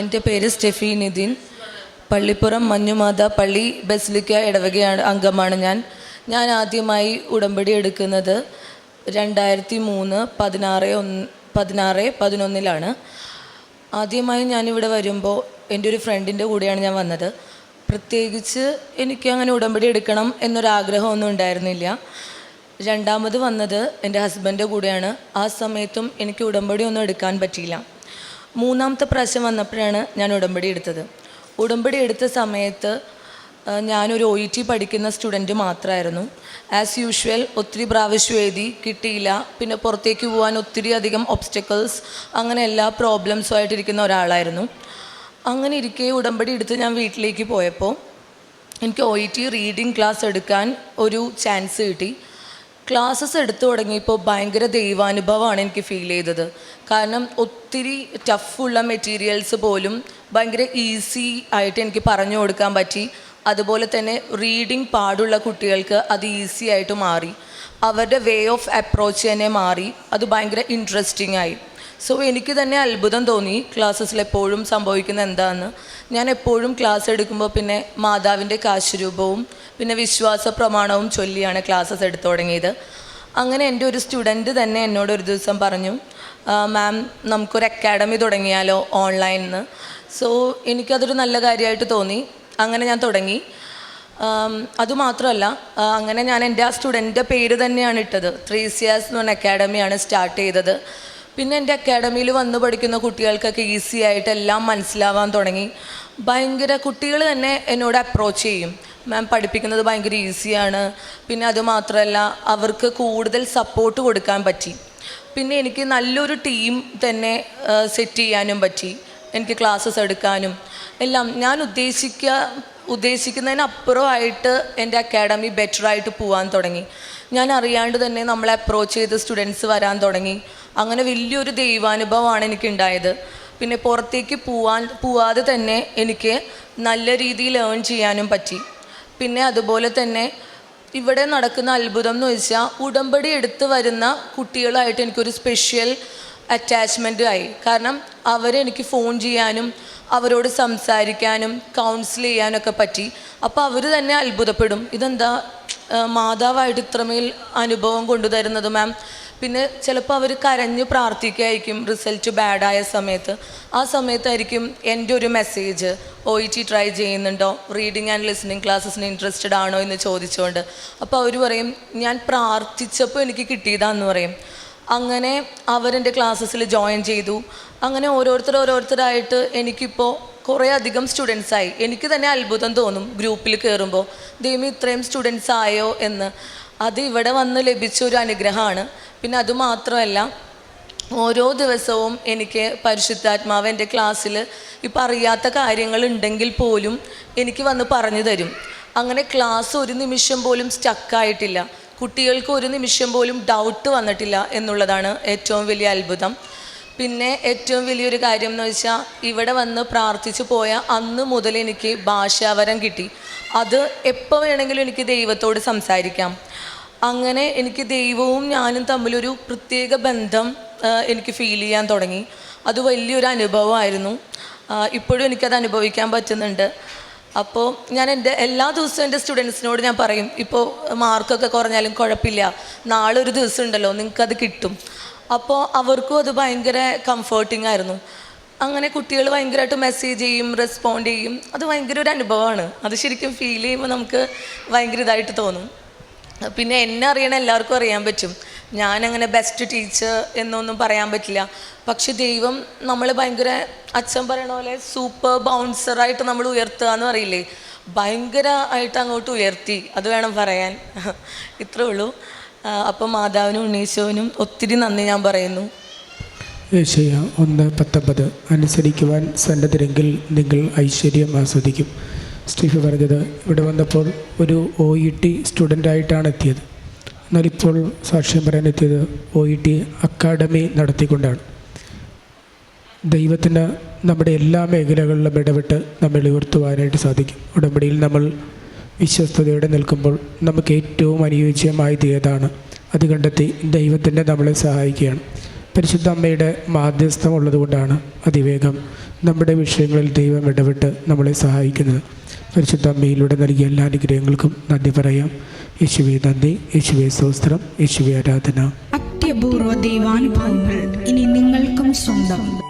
എന്റെ പേര് സ്റ്റെഫി നിതിൻ. പള്ളിപ്പുറം മഞ്ഞുമാത പള്ളി ബസിലിക്ക ഇടവകയാണ് അംഗമാണ് ഞാൻ. ഞാൻ ആദ്യമായി ഉടമ്പടി എടുക്കുന്നത് രണ്ടായിരത്തി മൂന്ന് പതിനാറ് ഒന്ന് പതിനാറ് പതിനൊന്നിലാണ്. ആദ്യമായി ഞാനിവിടെ വരുമ്പോൾ എന്റെ ഒരു ഫ്രണ്ടിന്റെ കൂടെയാണ് ഞാൻ വന്നത്. പ്രത്യേകിച്ച് എനിക്ക് അങ്ങനെ ഉടമ്പടി എടുക്കണം എന്നൊരാഗ്രഹമൊന്നും ഉണ്ടായിരുന്നില്ല. രണ്ടാമത് വന്നത് എന്റെ ഹസ്ബന്റെ കൂടെയാണ്. ആ സമയത്തും എനിക്ക് ഉടമ്പടി ഒന്നും എടുക്കാൻ പറ്റിയില്ല. മൂന്നാമത്തെ പ്രാവശ്യം വന്നപ്പോഴാണ് ഞാൻ ഉടമ്പടി എടുത്തത്. ഉടമ്പടി എടുത്ത സമയത്ത് ഞാനൊരു ഒ ഇ ടി പഠിക്കുന്ന സ്റ്റുഡന്റ് മാത്രമായിരുന്നു ആസ് യൂഷ്വൽ ഒത്തിരി പ്രാവശ്യം എഴുതി കിട്ടിയില്ല. പിന്നെ പുറത്തേക്ക് പോകാൻ ഒത്തിരി അധികം ഒബ്സ്റ്റക്കിൾസ് അങ്ങനെ എല്ലാ പ്രോബ്ലംസും ആയിട്ടിരിക്കുന്ന ഒരാളായിരുന്നു. അങ്ങനെ ഇരിക്കെ ഉടമ്പടി എടുത്ത് ഞാൻ വീട്ടിലേക്ക് പോയപ്പോൾ എനിക്ക് O E T reading class എടുക്കാൻ ഒരു ചാൻസ് കിട്ടി. ക്ലാസ്സസ് എടുത്തു തുടങ്ങിയപ്പോൾ ഭയങ്കര ദൈവാനുഭവമാണ് എനിക്ക് ഫീൽ ചെയ്തത്. കാരണം ഒത്തിരി ടഫുള്ള മെറ്റീരിയൽസ് പോലും ഭയങ്കര ഈസി ആയിട്ട് എനിക്ക് പറഞ്ഞു കൊടുക്കാൻ പറ്റി. അതുപോലെ തന്നെ റീഡിങ് പാടുള്ള കുട്ടികൾക്ക് അത് ഈസി ആയിട്ട് മാറി. അവരുടെ വേ ഓഫ് അപ്രോച്ച് തന്നെ മാറി. അത് ഭയങ്കര ഇൻട്രസ്റ്റിംഗ് ആയി. സോ എനിക്ക് തന്നെ അത്ഭുതം തോന്നി ക്ലാസ്സസിൽ എപ്പോഴും സംഭവിക്കുന്ന എന്താണെന്ന് ഞാൻ എപ്പോഴും ക്ലാസ് എടുക്കുമ്പോൾ പിന്നെ മാതാവിന്റെ കാശുരൂപവും പിന്നെ വിശ്വാസ പ്രമാണവും ചൊല്ലിയാണ് ക്ലാസ്സസ് എടുത്തു തുടങ്ങിയത്. അങ്ങനെ എന്റെ ഒരു സ്റ്റുഡന്റ് തന്നെ എന്നോട് ഒരു ദിവസം പറഞ്ഞു മാം നമുക്കൊരു അക്കാഡമി തുടങ്ങിയാലോ ഓൺലൈനിന്ന് സോ എനിക്കതൊരു നല്ല കാര്യമായിട്ട് തോന്നി. അങ്ങനെ ഞാൻ തുടങ്ങി. അതുമാത്രമല്ല അങ്ങനെ ഞാൻ എന്റെ ആ സ്റ്റുഡന്റിന്റെ പേര് തന്നെയാണ് ഇട്ടത്. ത്രീ സിയാസ് എന്ന് പറഞ്ഞ അക്കാഡമിയാണ് സ്റ്റാർട്ട് ചെയ്തത്. പിന്നെ എന്റെ അക്കാഡമിയിൽ വന്ന് പഠിക്കുന്ന കുട്ടികൾക്കൊക്കെ ഈസി ആയിട്ട് എല്ലാം മനസ്സിലാവാൻ തുടങ്ങി. ഭയങ്കര കുട്ടികൾ തന്നെ എന്നോട് അപ്രോച്ച് ചെയ്യും. മാം പഠിപ്പിക്കുന്നത് ഭയങ്കര ഈസിയാണ് പിന്നെ അതുമാത്രമല്ല അവർക്ക് കൂടുതൽ സപ്പോർട്ട് കൊടുക്കാൻ പറ്റി. പിന്നെ എനിക്ക് നല്ലൊരു ടീം തന്നെ സെറ്റ് ചെയ്യാനും പറ്റി. എനിക്ക് ക്ലാസ്സസ് എടുക്കാനും. എല്ലാം ഞാൻ ഉദ്ദേശിക്കുക ഉദ്ദേശിക്കുന്നതിനപ്പുറമായിട്ട് എന്റെ അക്കാഡമി ബെറ്ററായിട്ട് പോകാൻ തുടങ്ങി. ഞാൻ അറിയാണ്ട് തന്നെ നമ്മളെ അപ്രോച്ച് ചെയ്ത് സ്റ്റുഡൻസ് വരാൻ തുടങ്ങി. അങ്ങനെ വലിയൊരു ദൈവാനുഭവമാണ് എനിക്കുണ്ടായത്. പിന്നെ പുറത്തേക്ക് പോവാൻ പോവാതെ തന്നെ എനിക്ക് നല്ല രീതിയിൽ ഏൺ ചെയ്യാനും പറ്റി. പിന്നെ അതുപോലെ തന്നെ ഇവിടെ നടക്കുന്ന അത്ഭുതം എന്ന് വെച്ചാൽ ഉടമ്പടി എടുത്ത് വരുന്ന കുട്ടികളായിട്ട് എനിക്കൊരു സ്പെഷ്യൽ അറ്റാച്ച്മെന്റ് ആയി. കാരണം അവരെനിക്ക് ഫോൺ ചെയ്യാനും അവരോട് സംസാരിക്കാനും കൗൺസിൽ ചെയ്യാനൊക്കെ പറ്റി. അപ്പോൾ അവർ തന്നെ അത്ഭുതപ്പെടും. ഇതെന്താ? മാതാവായിട്ട് ഇത്രമേൽ അനുഭവം കൊണ്ടുതരുന്നത് മാം പിന്നെ ചിലപ്പോൾ അവർ കരഞ്ഞ് പ്രാർത്ഥിക്കുകയായിരിക്കും റിസൾട്ട് ബാഡായ സമയത്ത്. ആ സമയത്തായിരിക്കും എന്റെ ഒരു message O E T try ചെയ്യുന്നുണ്ടോ? റീഡിങ് ആൻഡ് ലിസണിങ് ക്ലാസ്സസിന് ഇൻട്രസ്റ്റഡ് ആണോ എന്ന് ചോദിച്ചുകൊണ്ട് അപ്പോൾ അവർ പറയും ഞാൻ പ്രാർത്ഥിച്ചപ്പോൾ എനിക്ക് കിട്ടിയതാന്ന് പറയും. അങ്ങനെ അവരെന്റെ ക്ലാസ്സസിൽ ജോയിൻ ചെയ്തു. അങ്ങനെ ഓരോരുത്തർ ഓരോരുത്തരായിട്ട് എനിക്കിപ്പോൾ കുറേ അധികം സ്റ്റുഡൻസ് ആയി. എനിക്ക് തന്നെ അത്ഭുതം തോന്നും ഗ്രൂപ്പിൽ കയറുമ്പോൾ ദൈവം ഇത്രയും സ്റ്റുഡൻസ് ആയോ എന്ന്. അത് ഇവിടെ വന്ന് ലഭിച്ച ഒരു അനുഗ്രഹമാണ്. പിന്നെ അതുമാത്രമല്ല ഓരോ ദിവസവും എനിക്ക് പരിശുദ്ധാത്മാവ് എന്റെ ക്ലാസ്സിൽ ഇപ്പം അറിയാത്ത കാര്യങ്ങളുണ്ടെങ്കിൽ പോലും എനിക്ക് വന്ന് പറഞ്ഞു തരും. അങ്ങനെ ക്ലാസ് ഒരു നിമിഷം പോലും സ്റ്റക്കായിട്ടില്ല കുട്ടികൾക്ക് ഒരു നിമിഷം പോലും ഡൗട്ട് വന്നിട്ടില്ല എന്നുള്ളതാണ് ഏറ്റവും വലിയ അത്ഭുതം. പിന്നെ ഏറ്റവും വലിയൊരു കാര്യം എന്ന് വെച്ചാൽ ഇവിടെ വന്ന് പ്രാർത്ഥിച്ചു പോയ അന്ന് മുതൽ എനിക്ക് ഭാഷാവരം കിട്ടി. അത് എപ്പോൾ വേണമെങ്കിലും എനിക്ക് ദൈവത്തോട് സംസാരിക്കാം. അങ്ങനെ എനിക്ക് ദൈവവും ഞാനും തമ്മിലൊരു പ്രത്യേക ബന്ധം എനിക്ക് ഫീൽ ചെയ്യാൻ തുടങ്ങി. അത് വലിയൊരു അനുഭവമായിരുന്നു. ഇപ്പോഴും എനിക്കത് അനുഭവിക്കാൻ പറ്റുന്നുണ്ട്. അപ്പോൾ ഞാൻ എന്റെ എല്ലാ ദിവസവും എന്റെ സ്റ്റുഡൻസിനോട് ഞാൻ പറയും ഇപ്പോൾ മാർക്കൊക്കെ കുറഞ്ഞാലും കുഴപ്പമില്ല. നാളെ ഒരു ദിവസം ഉണ്ടല്ലോ നിങ്ങൾക്കത് കിട്ടും. അപ്പോൾ അവർക്കും അത് ഭയങ്കര കംഫർട്ടിങ് ആയിരുന്നു. അങ്ങനെ കുട്ടികൾ ഭയങ്കരമായിട്ട് മെസ്സേജ് ചെയ്യും റെസ്പോണ്ട് ചെയ്യും. അത് ഭയങ്കര ഒരു അനുഭവമാണ്. അത് ശരിക്കും ഫീൽ ചെയ്യുമ്പോൾ നമുക്ക് ഭയങ്കര ഇതായിട്ട് തോന്നും. പിന്നെ എന്നെ അറിയണ എല്ലാവർക്കും അറിയാൻ പറ്റും. ഞാനങ്ങനെ ബെസ്റ്റ് ടീച്ചർ എന്നൊന്നും പറയാൻ പറ്റില്ല. പക്ഷെ ദൈവം നമ്മൾ ഭയങ്കര അച്ഛൻ പറയണ പോലെ സൂപ്പർ ബൗൺസറായിട്ട് നമ്മൾ ഉയർത്തുക എന്ന് പറയില്ലേ? ഭയങ്കര ആയിട്ട് അങ്ങോട്ട് ഉയർത്തി. അത് വേണം പറയാൻ. ഇത്രേ ഉള്ളൂ. അപ്പം മാതാവിനും ഉണ്ണീശോനും ഒത്തിരി നന്ദി ഞാൻ പറയുന്നു. ഒന്ന് പത്തൊമ്പത്. അനുസരിക്കുവാൻ സന്നദ്ധരെങ്കിൽ നിങ്ങൾ ഐശ്വര്യം ആസ്വദിക്കും. സ്റ്റീഫി പറഞ്ഞത് ഇവിടെ വന്നപ്പോൾ ഒരു ഒ ഇ ടി സ്റ്റുഡന്റായിട്ടാണ് എത്തിയത്. എന്നാൽ ഇപ്പോൾ സാക്ഷ്യം പറയാൻ എത്തിയത് ഒ ഇ ടി അക്കാഡമി നടത്തിക്കൊണ്ടാണ്. ദൈവത്തിന് നമ്മുടെ എല്ലാ മേഖലകളിലും ഇടപെട്ട് നമ്മൾ ഉയർത്തുവാനായിട്ട് സാധിക്കും. ഉടമ്പടിയിൽ നമ്മൾ വിശ്വസ്തയോടെ നിൽക്കുമ്പോൾ നമുക്ക് ഏറ്റവും അനുയോജ്യമായത് ഏതാണ് അത് കണ്ടെത്തി ദൈവത്തിന്റെ നമ്മളെ സഹായിക്കുകയാണ്. പരിശുദ്ധ അമ്മയുടെ മാധ്യസ്ഥം ഉള്ളതുകൊണ്ടാണ് അതിവേഗം നമ്മുടെ വിഷയങ്ങളിൽ ദൈവം ഇടപെട്ട് നമ്മളെ സഹായിക്കുന്നത്. പരിശുദ്ധ അമ്മയിലൂടെ നൽകിയ എല്ലാ അനുഗ്രഹങ്ങൾക്കും നന്ദി പറയാം. യേശുവെ നന്ദി യേശുവെ സ്വസ്ത്രം യേശുവെ ആരാധന. അത്യപൂർവ ദൈവാനുഭവങ്ങൾ ഇനി നിങ്ങൾക്കും സ്വന്തം.